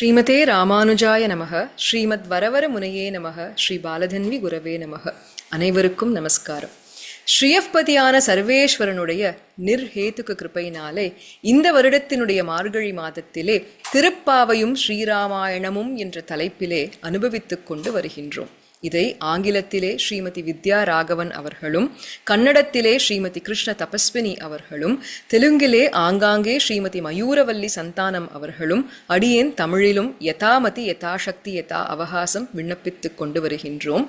ஸ்ரீமதே ராமானுஜாய நமக ஸ்ரீமத் வரவர முனையே நமக ஸ்ரீ பாலதன்வி குரவே நமக. அனைவருக்கும் நமஸ்காரம். ஸ்ரீயப்பதியான சர்வேஸ்வரனுடைய நிர்ஹேத்துக்கு கிருப்பையினாலே இந்த வருடத்தினுடைய மார்கழி மாதத்திலே திருப்பாவையும் ஸ்ரீராமாயணமும் என்ற தலைப்பிலே அனுபவித்துக் கொண்டு வருகின்றோம். இதை ஆங்கிலத்திலே ஸ்ரீமதி வித்யா ராகவன் அவர்களும் கன்னடத்திலே ஸ்ரீமதி கிருஷ்ண தபஸ்வினி அவர்களும் தெலுங்கிலே ஆங்காங்கே ஸ்ரீமதி மயூரவல்லி சந்தானம் அவர்களும் அடியேன் தமிழிலும் யதாமதி யதாசக்தி யதா அவகாசம் விண்ணப்பித்துக் கொண்டு வருகின்றோம்.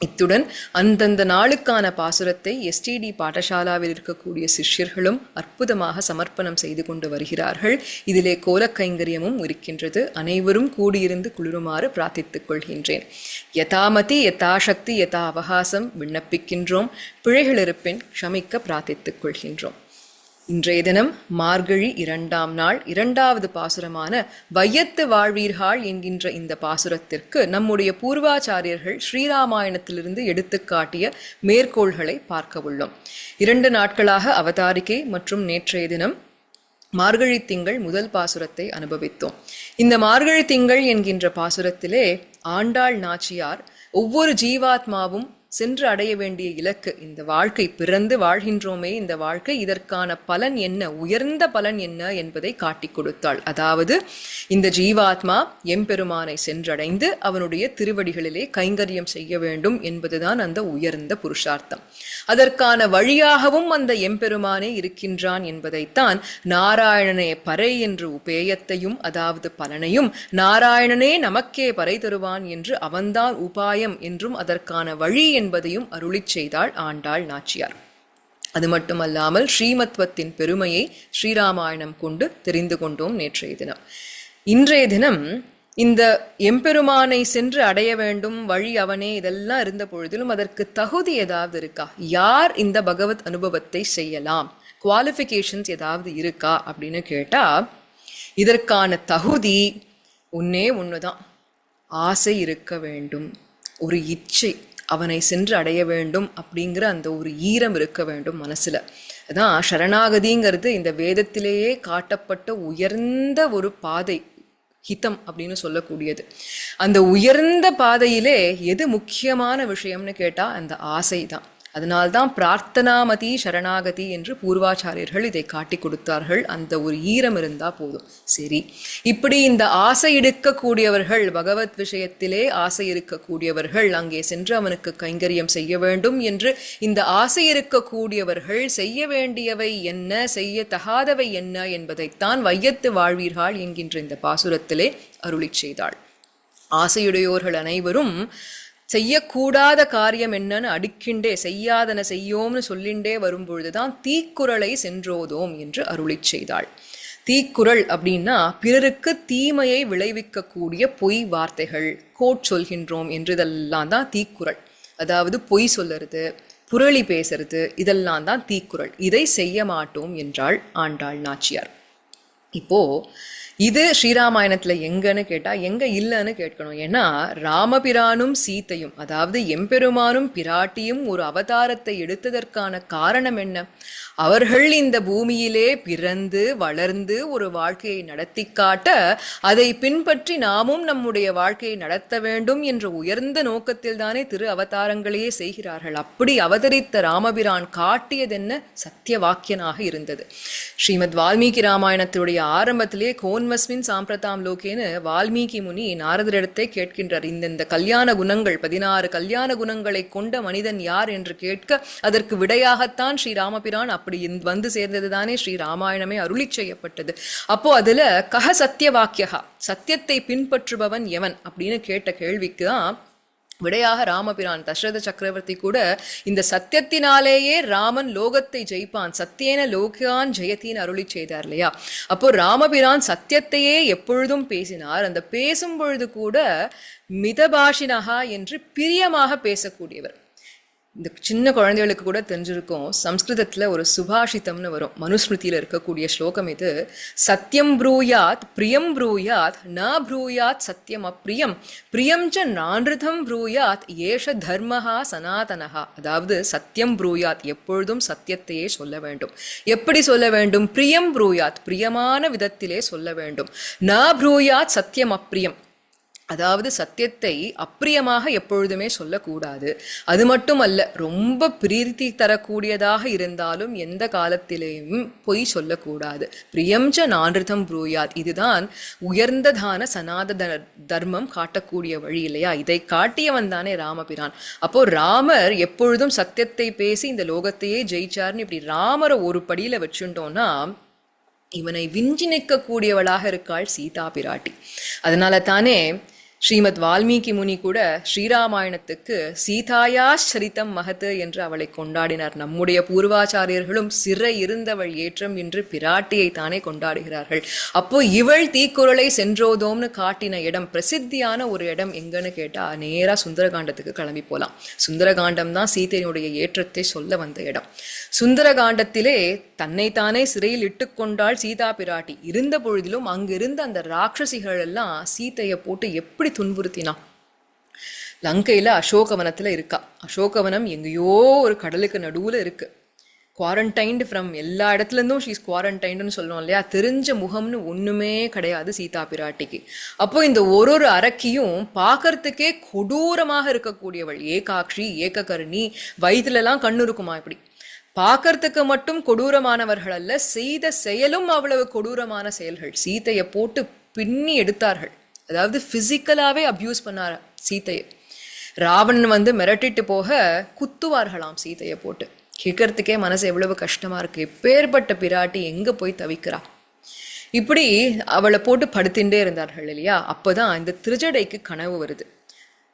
இத்துடன் அந்தந்த நாளுக்கான பாசுரத்தை எஸ்டிடி பாடசாலாவில் இருக்கக்கூடிய சிஷ்யர்களும் அற்புதமாக சமர்ப்பணம் செய்து கொண்டு வருகிறார்கள். இதிலே கோலக்கைங்கரியமும் இருக்கின்றது. அனைவரும் கூடியிருந்து குளிருமாறு பிரார்த்தித்துக் கொள்கின்றேன். யதாமதி யதாசக்தி யதா அவகாசம் விண்ணப்பிக்கின்றோம். பிழைகள் இருப்பின் க்ஷமிக்க பிரார்த்தித்துக் கொள்கின்றோம். இன்றைய தினம் மார்கழி இரண்டாம் நாள் இரண்டாவது பாசுரமான வையத்து வாழ்வீர்கள் என்கின்ற இந்த பாசுரத்திற்கு நம்முடைய பூர்வாச்சாரியர்கள் ஸ்ரீராமாயணத்திலிருந்து எடுத்துக்காட்டிய மேற்கோள்களை பார்க்க உள்ளோம். இரண்டு நாட்களாக அவதாரிகை மற்றும் நேற்றைய தினம் மார்கழி திங்கள் முதல் பாசுரத்தை அனுபவித்தோம். இந்த மார்கழி திங்கள் என்கின்ற பாசுரத்திலே ஆண்டாள் நாச்சியார் ஒவ்வொரு ஜீவாத்மாவும் சென்று அடைய வேண்டிய இலக்கு. இந்த வாழ்க்கை பிறந்து வாழ்கின்றோமே இந்த வாழ்க்கை இதற்கான பலன் என்ன உயர்ந்த பலன் என்ன என்பதை காட்டி கொடுத்தாள். அதாவது இந்த ஜீவாத்மா எம்பெருமானை சென்றடைந்து அவனுடைய திருவடிகளிலே கைங்கரியம் செய்ய வேண்டும் என்பதுதான் அந்த உயர்ந்த புருஷார்த்தம். அதற்கான வழியாகவும் அந்த எம்பெருமானே இருக்கின்றான் என்பதைத்தான் நாராயணனே பறை என்று உபேயத்தையும் அதாவது பலனையும் நாராயணனே நமக்கே பறை தருவான் என்று அவன்தான் உபாயம் என்றும் அதற்கான வழி என்பதையும் அருளிச் செய்தாள் ஆண்டாள் நாச்சியார். அது மட்டுமல்லாமல் ஸ்ரீமத்வத்தின் பெருமையை ஸ்ரீராமாயணம் கொண்டு தெரிந்து கொண்டோம் நேற்றைய தினம். இன்றைய தினம் இந்த எம்பெருமானை சென்று அடைய வேண்டும் வழி அவனே இதெல்லாம் இருந்த பொழுதிலும் அதற்கு தகுதி ஏதாவது இருக்கா? யார் இந்த பகவத் அனுபவத்தை செய்யலாம்? குவாலிஃபிகேஷன்ஸ் ஏதாவது இருக்கா? அப்படின்னு கேட்டா இதற்கான தகுதி ஒன்னே ஒண்ணுதான். ஆசை இருக்க வேண்டும் ஒரு இச்சை. அவனை சென்று அடைய வேண்டும் அப்படிங்கிற அந்த ஒரு ஈரம் இருக்க வேண்டும் மனசில். அதான் சரணாகதிங்கிறது இந்த வேதத்திலேயே காட்டப்பட்ட உயர்ந்த ஒரு பாதை ஹிதம் அப்படின்னு சொல்லக்கூடியது. அந்த உயர்ந்த பாதையிலே எது முக்கியமான விஷயம்னு கேட்டால் அந்த ஆசை தான் அதனால்தான் பிரார்த்தனாமதி சரணாகதி என்று பூர்வாச்சாரியர்கள் இதை காட்டி கொடுத்தார்கள். அந்த ஒரு ஈரம் இருந்தா போதும். சரி. இப்படி இந்த ஆசை எடுக்கக்கூடியவர்கள் பகவத் விஷயத்திலே ஆசை இருக்கக்கூடியவர்கள் அங்கே சென்று அவனுக்கு கைங்கரியம் செய்ய வேண்டும் என்று இந்த ஆசை இருக்கக்கூடியவர்கள் செய்ய வேண்டியவை என்ன செய்ய தகாதவை என்ன என்பதைத்தான் வையத்து வாழ்வீர்கள் என்கின்ற இந்த பாசுரத்திலே அருளிச் செய்தாள். ஆசையுடையோர்கள் அனைவரும் செய்யக்கூடாத காரியம் என்னன்னு அடிக்கின்றே செய்யாதன செய்யோம்னு சொல்லிண்டே வரும்பொழுதுதான் தீக்குறளை சென்றோதோம் என்று அருளிச் செய்தாள். தீக்குறள் அப்படின்னா பிறருக்கு தீமையை விளைவிக்கக்கூடிய பொய் வார்த்தைகள் கோட் சொல்கின்றோம் என்று இதெல்லாம் தான் தீக்குறள். அதாவது பொய் சொல்லறது புரளி பேசுறது இதெல்லாம் தான் தீக்குறள். இதை செய்ய மாட்டோம் என்றாள் ஆண்டாள் நாச்சியார். இப்போ இது ஸ்ரீராமாயணத்துல எங்கன்னு கேட்டா எங்க இல்லைன்னு கேட்கணும். ஏன்னா ராமபிரானும் சீத்தையும் அதாவது எம்பெருமானும் பிராட்டியும் ஒரு அவதாரத்தை எடுத்ததற்கான காரணம் என்ன? அவர்கள் இந்த பூமியிலே பிறந்து வளர்ந்து ஒரு வாழ்க்கையை நடத்தி காட்ட அதை பின்பற்றி நாமும் நம்முடைய வாழ்க்கையை நடத்த வேண்டும் என்ற உயர்ந்த நோக்கத்தில் தானே திரு அவதாரங்களையே செய்கிறார்கள். அப்படி அவதரித்த ராமபிரான் காட்டியதென்ன? சத்திய வாக்கியனாக இருந்தது. ஸ்ரீமத் வால்மீகி ராமாயணத்தினுடைய ஆரம்பத்திலே கோன்வஸ்மின் சாம்பிரதாம் லோகேன்னு வால்மீகி முனி நாரதரிடத்தை கேட்கின்றார். இந்தந்த கல்யாண குணங்கள் பதினாறு கல்யாண குணங்களை கொண்ட மனிதன் யார் என்று கேட்க அதற்கு விடையாகத்தான் ஸ்ரீராமபிரான் அப்படி வந்து சேர்ந்தது தானே ஸ்ரீ ராமாயணமே அருளி செய்யப்பட்டது. அப்போ அதுல கஹ சத்திய வாக்கியகா சத்தியத்தை பின்பற்றுபவன் எவன் அப்படின்னு கேட்ட கேள்விக்கு தான் விடையாக ராமபிரான் தசரத சக்கரவர்த்தி கூட இந்த சத்தியத்தினாலேயே ராமன் லோகத்தை ஜெயிப்பான் சத்தியேன லோகான் ஜெயத்தின் அருளி செய்தார் இல்லையா? அப்போ ராமபிரான் சத்தியத்தையே எப்பொழுதும் பேசினார். அந்த பேசும் பொழுது கூட மிதபாஷினகா என்று பிரியமாக பேசக்கூடியவர். இந்த சின்ன குழந்தைகளுக்கு கூட தெரிஞ்சிருக்கும். சம்ஸ்கிருதத்தில் ஒரு சுபாஷித்தம்னு வரும். மனுஸ்மிருதியில் இருக்கக்கூடிய ஸ்லோகம் இது. சத்தியம் ப்ரூயாத் பிரியம் ப்ரூயாத் ந ப்ரூயாத் சத்தியம் அப்ரியம். பிரியம் ச நான்ருதம் ப்ரூயாத் ஏஷ தர்மஹா சனாதனஹா. அதாவது சத்தியம் ப்ரூயாத் எப்பொழுதும் சத்தியத்தையே சொல்ல வேண்டும். எப்படி சொல்ல வேண்டும்? பிரியம் ப்ரூயாத் பிரியமான விதத்திலே சொல்ல வேண்டும். ந ப்ரூயாத் சத்தியம் அப்ரியம். அதாவது சத்தியத்தை அப்பிரியமாக எப்பொழுதுமே சொல்லக்கூடாது. அது மட்டுமல்ல ரொம்ப பிரீத்தி தரக்கூடியதாக இருந்தாலும் எந்த காலத்திலேயும் பொய் சொல்லக்கூடாது. பிரியம்ச நான்ருதம் புரூயாத். இதுதான் உயர்ந்ததான சனாத த- தர்மம் காட்டக்கூடிய வழி இல்லையா? இதை காட்டியவன் தானே ராமபிரான். அப்போ ராமர் எப்பொழுதும் சத்தியத்தை பேசி இந்த லோகத்தையே ஜெயிச்சார்னு இப்படி ராமரை ஒரு படியில வச்சுட்டோம்னா இவனை விஞ்சி நிற்கக்கூடியவளாக இருக்காள் சீதா பிராட்டி. அதனால தானே ஸ்ரீமத் வால்மீகி முனி கூட ஸ்ரீராமாயணத்துக்கு சீதாயா சரித்தம் மகத்து என்று அவளை கொண்டாடினார். நம்முடைய பூர்வாச்சாரியர்களும் சிறை இருந்தவள் ஏற்றம் என்று பிராட்டியை தானே கொண்டாடுகிறார்கள். அப்போ இவள் தீக்குறளை சென்றோதோம்னு காட்டின இடம் பிரசித்தியான ஒரு இடம் எங்கன்னு கேட்டா நேரா சுந்தரகாண்டத்துக்கு கிளம்பி போலாம். சுந்தரகாண்டம் தான் சீதையினுடைய ஏற்றத்தை சொல்ல வந்த இடம். சுந்தரகாண்டத்திலே தன்னைத்தானே சிறையில் இட்டுக்கொண்டாள் சீதா பிராட்டி. இருந்த பொழுதிலும் அங்கிருந்த அந்த ராட்சசிகள் எல்லாம் சீதையை போட்டு எப்படி துன்புறுத்தினா. லங்கையில் அசோகவனத்துல இருக்கா. அசோகவனம் எங்கேயோ ஒரு கடலுக்கு நடுவுல இருக்கு. குவாரண்டைன்டு ஃப்ரம் எல்லா இடத்துல இருந்தும் ஷீஸ் குவாரண்டைன்டுன்னு சொல்லுவோம் இல்லையா? தெரிஞ்ச முகம்னு ஒண்ணுமே கிடையாது சீதா பிராட்டிக்கு. அப்போ இந்த ஒரு ஒரு அரக்கியும் பார்க்கறதுக்கே கொடூரமாக இருக்கக்கூடியவள் ஏகாட்சி ஏககர்ணி வயிற்றுலலாம் கண்ணு இருக்குமா இப்படி? பார்க்கறதுக்கு மட்டும் கொடூரமானவர்கள் அல்ல செய்த செயலும் அவ்வளவு கொடூரமான செயல்கள். சீதையை போட்டு பின்னி எடுத்தார்கள். அதாவது ஃபிசிக்கலாகவே அப்யூஸ் பண்ணார் சீதையை ராவணன் வந்து மிரட்டிட்டு போக குத்துவார்களாம் சீதையை போட்டு. கேட்கறதுக்கே மனசு எவ்வளவு கஷ்டமா இருக்கு. எப்பேற்பட்ட பிராட்டி எங்கே போய் தவிக்கிறா? இப்படி அவளை போட்டு படுத்தின்றே இருந்தார்கள் இல்லையா? அப்போ தான் இந்த திருஜடைக்கு கனவு வருது.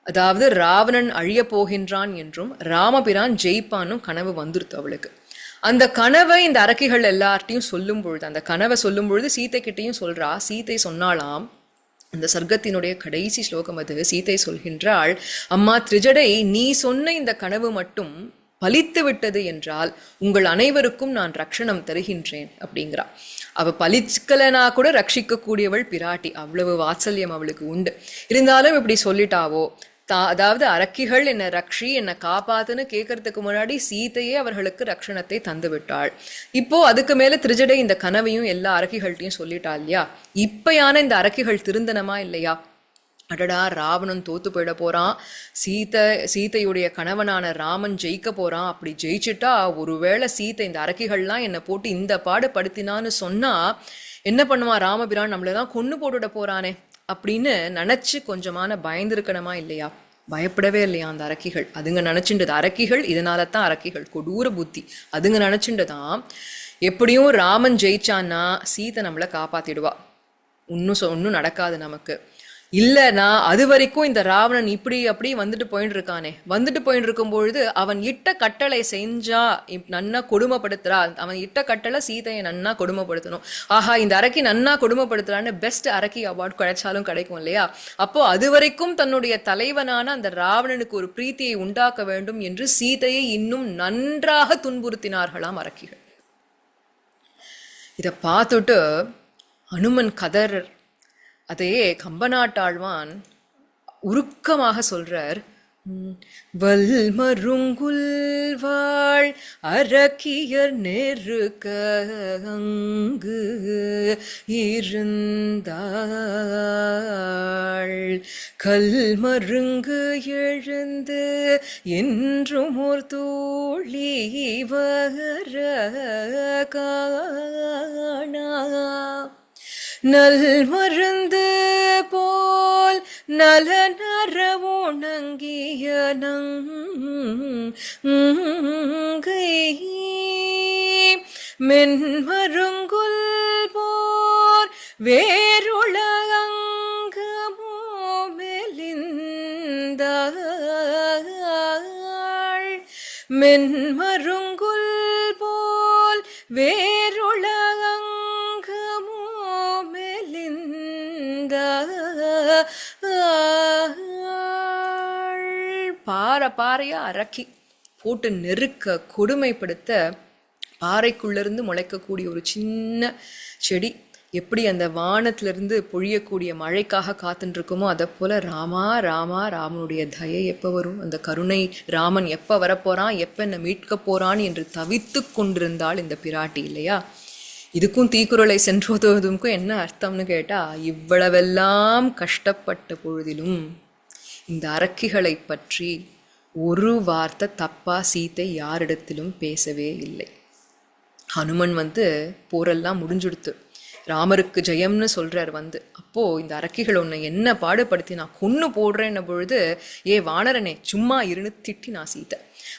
அதாவது ராவணன் அழிய போகின்றான் என்றும் ராமபிரான் ஜெயிப்பானும் கனவு வந்துருத்து அவளுக்கு. அந்த கனவை இந்த அரக்கிகள் எல்லார்ட்டையும் சொல்லும் பொழுது அந்த கனவை சொல்லும் பொழுது சீத்தை கிட்டேயும் சொல்கிறா சீத்தை சொன்னாலாம் அந்த சர்க்கத்தினுடைய கடைசி ஸ்லோகம் அது. சீதை சொல்கின்றாள் அம்மா திரிஜடை நீ சொன்ன இந்த கனவு மட்டும் பலித்து விட்டது என்றால் உங்கள் அனைவருக்கும் நான் ரக்ஷணம் தருகின்றேன் அப்படிங்கிறா. அவ பலிச்சுக்கலனா கூட ரட்சிக்கக்கூடியவள் பிராட்டி. அவ்வளவு வாத்சல்யம் அவளுக்கு உண்டு. இருந்தாலும் இப்படி சொல்லிட்டாவோ தா அதாவது அரக்கிகள் என்னை ரக்ஷி என்னை காப்பாத்துன்னு கேட்கறதுக்கு முன்னாடி சீதையே அவர்களுக்கு ரக்ஷணத்தை தந்து விட்டாள். இப்போ அதுக்கு மேல திருஜடை இந்த கனவையும் எல்லா அரக்கிகள்ட்டையும் சொல்லிட்டா இல்லையா? இப்பயான இந்த அரக்கிகள் திருந்தனமா இல்லையா? அடடா ராவணன் தோத்து போயிட போறான். சீதை சீதையுடைய கணவனான ராமன் ஜெயிக்க போறான். அப்படி ஜெயிச்சுட்டா ஒருவேளை சீதை இந்த அரக்கிகள்லாம் என்னை போட்டு இந்த பாடு படுத்தினான்னு சொன்னா என்ன பண்ணுவான்? ராமபிரான் நம்மளை தான் கொன்னு போட்டுட போறானே. அப்படின்னு நினச்சி கொஞ்சமான பயந்துருக்கணுமா இல்லையா? பயப்படவே இல்லையா அந்த அரக்கிகள்? அதுங்க நினச்சின்றது அரக்கிகள் இதனால தான் அரக்கிகள். கொடூர புத்தி. அதுங்க நினச்சின்றதான் எப்படியும் ராமன் ஜெயிச்சான்னா சீதை நம்மளை காப்பாற்றிடுவா ஒன்றும் சொ ஒன்றும் நடக்காது நமக்கு. இல்லைனா அது வரைக்கும் இந்த ராவணன் இப்படி அப்படி வந்துட்டு போயிட்டு இருக்கானே வந்துட்டு போயிட்டு இருக்கும்பொழுது அவன் இட்ட கட்டளை செஞ்சா இப் நன்னா கொடுமைப்படுத்துறா. அவன் இட்ட கட்டளை சீதையை நன்னா கொடுமைப்படுத்தணும். ஆஹா இந்த அரக்கி நன்னா கொடுமைப்படுத்துறான்னு பெஸ்ட் அரக்கி அவார்ட் கிடைச்சாலும் கிடைக்கும் இல்லையா? அப்போ அது வரைக்கும் தன்னுடைய தலைவனான அந்த ராவணனுக்கு ஒரு பிரீத்தியை உண்டாக்க வேண்டும் என்று சீதையை இன்னும் நன்றாக துன்புறுத்தினார்களாம் அரக்கிகள் இதை பார்த்துட்டு அனுமன் கதர் அதையே கம்பநாட்டாழ்வான் உருக்கமாக சொல்றார் வல்மருங்குல் வாழ் அரக்கியர் நெருக்க அங்கு இருந்தாள். கல்மருங்கு எழுந்து என்றும் ஒரு தோழி வர காணா. நல் மருந்து போல் நலனற உணங்கிய நங்கை. மென்மருங்குல் போர் வேருளங்கமோ மெலிந்தாள் மென்மருங்குல் பாறை பாறையாக அரக்கி போட்டு நெருக்க கொடுமைப்படுத்த பாறைக்குள்ளேருந்து முளைக்கக்கூடிய ஒரு சின்ன செடி எப்படி அந்த வானத்திலிருந்து பொழியக்கூடிய மழைக்காக காத்துட்டுருக்குமோ அதை போல் ராமா ராமா ராமனுடைய தயை எப்போ வரும்? அந்த கருணை ராமன் எப்போ வரப்போகிறான் எப்போ என்னை மீட்க போகிறான் என்று தவித்து கொண்டிருந்தாள் இந்த பிராட்டி இல்லையா? இதுக்கும் தீக்குறளை சென்றோதுவதுக்கும் என்ன அர்த்தம்னு கேட்டால் இவ்வளவெல்லாம் கஷ்டப்பட்ட பொழுதிலும் இந்த அரக்கிகளை பற்றி ஒரு வார்த்தை தப்பாக சீத்தை யாரிடத்திலும் பேசவே இல்லை. ஹனுமன் வந்து போரெல்லாம் முடிஞ்சுடுத்து. ராமருக்கு ஜெயம்னு சொல்கிறார் வந்து. அப்போது இந்த அரக்கிகள் உன்னை என்ன பாடுபடுத்தி நான் கொன்று போடுறேன்ன பொழுது ஏ வானரனே சும்மா இருன்னு திட்டி நான் சீத்தை.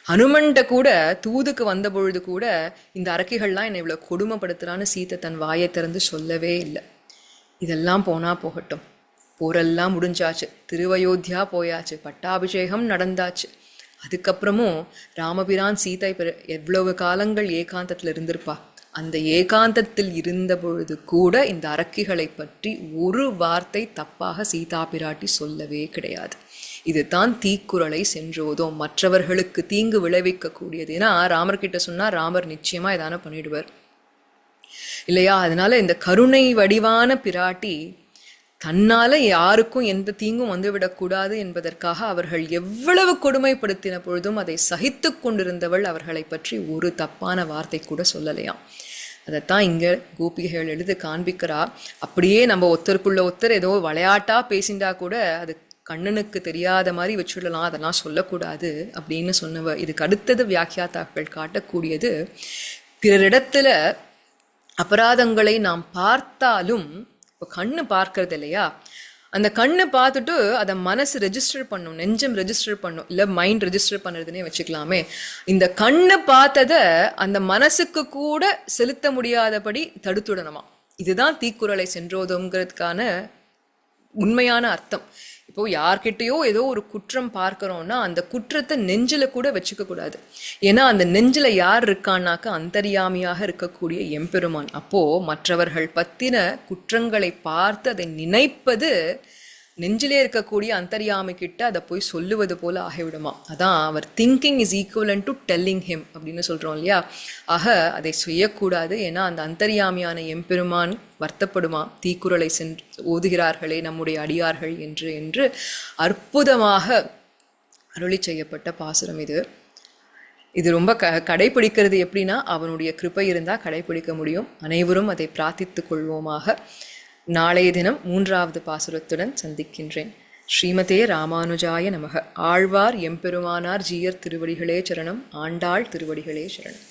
ஹனுமன்கிட்ட கூட தூதுக்கு வந்த பொழுது கூட இந்த அரக்கிகள்லாம் என்னை இவ்வளோ கொடுமைப்படுத்துறான்னு சீத்தை தன் வாயை திறந்து சொல்லவே இல்லை. இதெல்லாம் போனால் போகட்டும். போரெல்லாம் முடிஞ்சாச்சு. திருவயோத்தியா போயாச்சு. பட்டாபிஷேகம் நடந்தாச்சு. அதுக்கப்புறமும் ராமபிரான் சீதை எவ்வளவு காலங்கள் ஏகாந்தத்தில் இருந்திருப்பா? அந்த ஏகாந்தத்தில் இருந்த பொழுது கூட இந்த அரக்கிகளை பற்றி ஒரு வார்த்தை தப்பாக சீதா பிராட்டி சொல்லவே கிடையாது. இதுதான் தீக்குறளை சென்றோதோம் மற்றவர்களுக்கு தீங்கு விளைவிக்கக்கூடியது ஏன்னா ராமர் கிட்ட சொன்னா ராமர் நிச்சயமா இதான பண்ணிடுவார். இல்லையா? அதனால இந்த கருணை வடிவான பிராட்டி தன்னால யாருக்கும் எந்த தீங்கும் வந்துவிடக்கூடாது என்பதற்காக அவர்கள் எவ்வளவு கொடுமைப்படுத்தின பொழுதும் அதை சகித்து கொண்டிருந்தவள் அவர்களை பற்றி ஒரு தப்பான வார்த்தை கூட சொல்லலையாம். அதைத்தான் இங்கே கோபிகைகள் எழுது காண்பிக்கிறா. அப்படியே நம்ம ஒருத்தருக்குள்ள ஒருத்தர் ஏதோ விளையாட்டாக பேசிண்டா கூட அது கண்ணனுக்கு தெரியாத மாதிரி வச்சுடலாம் அதெல்லாம் சொல்லக்கூடாது அப்படின்னு சொன்னவ. இதுக்கு அடுத்தது வியாக்கியாத்தாக்கள் காட்டக்கூடியது பிறரிடத்துல அபராதங்களை நாம் பார்த்தாலும் இப்போ கண்ணு பார்க்கறது இல்லையா? அந்த கண்ணு பார்த்துட்டு அதை மனசு ரெஜிஸ்டர் பண்ணும் நெஞ்சம் ரெஜிஸ்டர் பண்ணும் இல்லை மைண்ட் ரெஜிஸ்டர் பண்ணுறதுனே வச்சுக்கலாமே. இந்த கண்ணு பார்த்ததை அந்த மனசுக்கு கூட செலுத்த முடியாதபடி தடுத்துடணுமா? இதுதான் தீக்குறளை சென்றோதுங்கிறதுக்கான உண்மையான அர்த்தம். இப்போ யார்கிட்டயோ ஏதோ ஒரு குற்றம் பார்க்கறோம்னா அந்த குற்றத்தை நெஞ்சில் கூட வச்சுக்க கூடாது. ஏன்னா அந்த நெஞ்சில் யார் இருக்கான்னாக்க அந்தரியாமியாக இருக்கக்கூடிய எம்பெருமான். அப்போ மற்றவர்கள் பத்தின குற்றங்களை பார்த்து அதை நினைப்பது நெஞ்சிலே இருக்கக்கூடிய அந்தரியாமை கிட்ட அதை போய் சொல்லுவது போல ஆகிவிடுமா அதான் அவர் thinking is equivalent to telling him அப்படின்னு சொல்கிறோம் இல்லையா? ஆக அதை செய்யக்கூடாது. ஏன்னா அந்த அந்தரியாமையான எம்பெருமான் வருத்தப்படுமா தீக்குறளை சென்று ஓதுகிறார்களே நம்முடைய அடியார்கள் என்று என்று அற்புதமாக அருளி செய்யப்பட்ட பாசுரம் இது. இது ரொம்ப க கடைபிடிக்கிறது எப்படின்னா அவனுடைய கிருபை இருந்தால் கடைபிடிக்க முடியும். அனைவரும் அதை பிரார்த்தித்து கொள்வோமாக. நாளைய தினம் மூன்றாவது பாசுரத்துடன் சந்திக்கின்றேன். ஸ்ரீமதே ராமானுஜாய நமக. ஆழ்வார் எம்பெருமானார் ஜீயர் திருவடிகளே சரணம். ஆண்டாள் திருவடிகளே சரணம்.